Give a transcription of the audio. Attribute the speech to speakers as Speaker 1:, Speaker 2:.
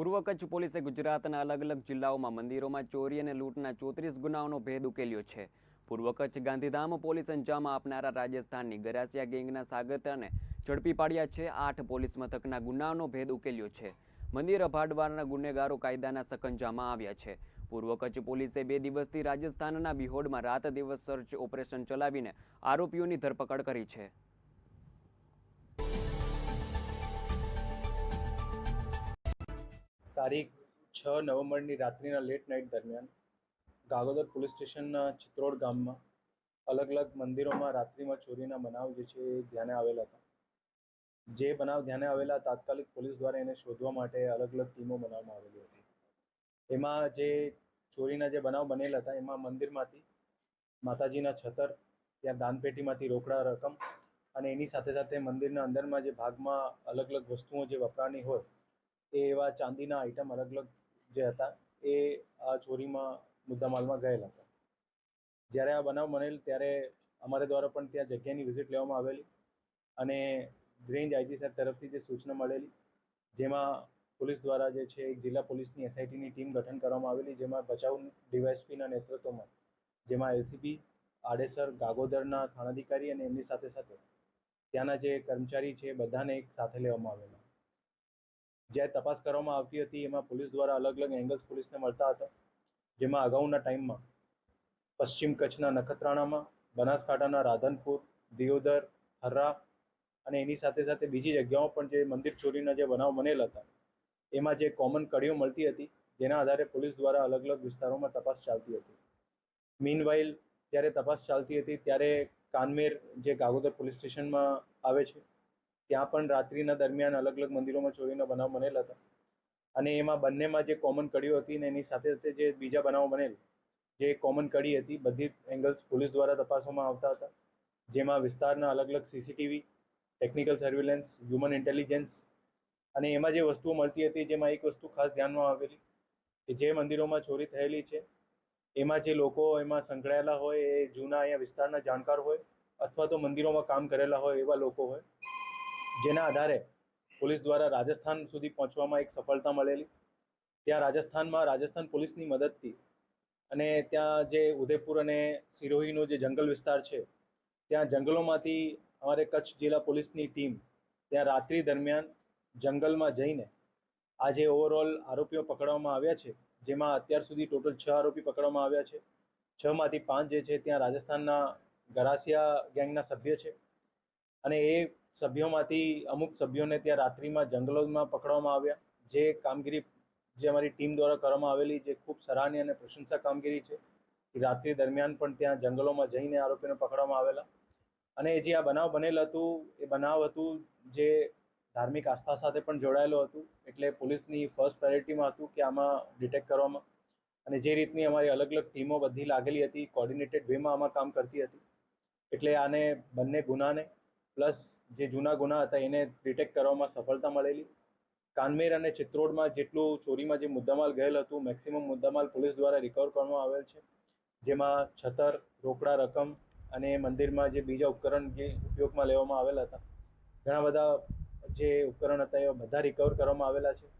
Speaker 1: પૂર્વ કચ્છ પોલીસે ગુજરાતના અલગ અલગ જિલ્લાઓમાં મંદિરોમાં ચોરી અને લૂંટના ચોત્રીસ ગુનાઓનો ભેદ ઉકેલ્યો છે. પૂર્વ કચ્છ ગાંધીધામ પોલીસ અંજામ આપનારા રાજસ્થાનની ગરાસિયા ગેંગના સાગરતાને ઝડપી પાડ્યા છે. આઠ પોલીસ મથકના ગુનાઓનો ભેદ ઉકેલ્યો છે. મંદિર અભાડવાના ગુનેગારો કાયદાના સકંજામાં આવ્યા છે. પૂર્વ કચ્છ પોલીસે બે દિવસથી રાજસ્થાનના બિહોડમાં રાત દિવસ સર્ચ ઓપરેશન ચલાવીને આરોપીઓની ધરપકડ કરી છે.
Speaker 2: તારીખ છ નવેમ્બરની રાત્રિના લેટ નાઇટ દરમિયાન ગાગોદર પોલીસ સ્ટેશનના ચિત્રોડ ગામમાં અલગ અલગ મંદિરોમાં રાત્રિમાં ચોરીના બનાવ જે છે એ ધ્યાને આવેલા હતા. જે બનાવ ધ્યાને આવેલા તાત્કાલિક પોલીસ દ્વારા એને શોધવા માટે અલગ અલગ ટીમો બનાવવામાં આવેલી હતી. એમાં જે ચોરીના જે બનાવ બનેલા હતા, એમાં મંદિરમાંથી માતાજીના છતર, ત્યાં દાનપેટીમાંથી રોકડા રકમ અને એની સાથે સાથે મંદિરના અંદરમાં જે ભાગમાં અલગ અલગ વસ્તુઓ જે વપરાની હોય એ એવા ચાંદીના આઇટમ અલગ અલગ જે હતા, એ આ ચોરીમાં, મુદ્દામાલમાં ગયેલા હતા. જ્યારે આ બનાવ બનેલ, ત્યારે અમારે દ્વારા પણ ત્યાં જગ્યાની વિઝિટ લેવામાં આવેલી અને રેન્જ આઈજી સાહેબ તરફથી જે સૂચના મળેલી, જેમાં પોલીસ દ્વારા જે છે જિલ્લા પોલીસની એસઆઈટીની ટીમ ગઠન કરવામાં આવેલી, જેમાં બચાવ ડીવાયસપીના નેતૃત્વમાં, જેમાં એલસીબી આડેસર, ગાગોદરના થાણાધિકારી અને એમની સાથે સાથે ત્યાંના જે કર્મચારી છે, બધાને એક સાથે લેવામાં આવેલા. જ્યારે તપાસ કરવામાં આવતી હતી, એમાં પોલીસ દ્વારા અલગ અલગ એંગલ્સ પોલીસને મળતા હતા. જેમાં અગાઉના ટાઈમમાં પશ્ચિમ કચ્છના નખત્રાણામાં, બનાસકાંઠાના રાધનપુર, દિયોદર, હર્રા અને એની સાથે સાથે બીજી જગ્યાઓ પણ જે મંદિર ચોરીના જે બનાવ બનેલા હતા, એમાં જે કોમન કડીઓ મળતી હતી, જેના આધારે પોલીસ દ્વારા અલગ અલગ વિસ્તારોમાં તપાસ ચાલતી હતી. મીનવાઇલ જ્યારે તપાસ ચાલતી હતી, ત્યારે કાનમેર જે ગાગોદર પોલીસ સ્ટેશનમાં આવે છે ત્યાં પણ રાત્રિના દરમિયાન અલગ અલગ મંદિરોમાં ચોરીના બનાવ બનેલા હતા. અને એમાં બંનેમાં જે કોમન કડીઓ હતી ને એની સાથે સાથે જે બીજા બનાવો બનેલ, જે કોમન કડી હતી, બધી એંગલ્સ પોલીસ દ્વારા તપાસવામાં આવતા હતા. જેમાં વિસ્તારના અલગ અલગ CCTV technical surveillance human intelligence અને એમાં જે વસ્તુઓ મળતી હતી જેમાં એક વસ્તુ ખાસ ધ્યાનમાં આવેલી કે જે મંદિરોમાં ચોરી થયેલી છે, એમાં જે લોકો એમાં સંકળાયેલા હોય, એ જૂના અહીંયા વિસ્તારના જાણકાર હોય અથવા તો મંદિરોમાં કામ કરેલા હોય એવા લોકો હોય જેના આધારે પોલીસ દ્વારા રાજસ્થાન સુધી પહોંચવામાં એક સફળતા મળેલી. ત્યાં રાજસ્થાનમાં રાજસ્થાન પોલીસની મદદથી અને ત્યાં જે ઉદયપુર અને સિરોહીનો જે જંગલ વિસ્તાર છે, ત્યાં જંગલોમાંથી અમારે કચ્છ જિલ્લા પોલીસની ટીમ ત્યાં રાત્રિ દરમિયાન જંગલમાં જઈને આજે ઓવરઓલ આરોપીઓ પકડવામાં આવ્યા છે, જેમાં અત્યાર સુધી ટોટલ છ આરોપી પકડવામાં આવ્યા છે. છમાંથી પાંચ જે છે, ત્યાં રાજસ્થાનના ગરાસિયા ગેંગના સભ્ય છે. અને એ સભ્યોમાંથી અમુક સભ્યોને ત્યાં રાત્રિમાં જંગલોમાં પકડવામાં આવ્યા. જે કામગીરી જે અમારી ટીમ દ્વારા કરવામાં આવેલી, જે ખૂબ સરાહનીય અને પ્રશંસા કામગીરી છે રાત્રિ દરમિયાન પણ ત્યાં જંગલોમાં જઈને આરોપીને પકડવામાં આવેલા. અને જે આ બનાવ બનેલ હતું, એ બનાવ હતું જે ધાર્મિક આસ્થા સાથે પણ જોડાયેલું હતું. એટલે પોલીસની ફર્સ્ટ પ્રાયોરિટીમાં હતું કે આમાં ડિટેક્ટ કરવામાં. અને જે રીતની અમારી અલગ અલગ ટીમો બધી લાગેલી હતી કોર્ડિનેટેડ વેમાં આમાં કામ કરતી હતી. એટલે આને બંને ગુનાને પ્લસ જે જૂના ગુના હતા, એને ડિટેક્ટ કરવામાં સફળતા મળેલી. કાનમેર અને ચિત્રોડમાં જેટલું ચોરીમાં જે મુદ્દામાલ ગયેલ હતું મેક્સિમમ મુદ્દામાલ પોલીસ દ્વારા રિકવર કરવામાં આવેલ છે. જેમાં છતર, રોકડા રકમ અને મંદિરમાં જે બીજા ઉપકરણ જે ઉપયોગમાં લેવામાં આવેલા હતા. ઘણા બધા જે ઉપકરણ હતા, એ બધા રિકવર કરવામાં આવેલા છે.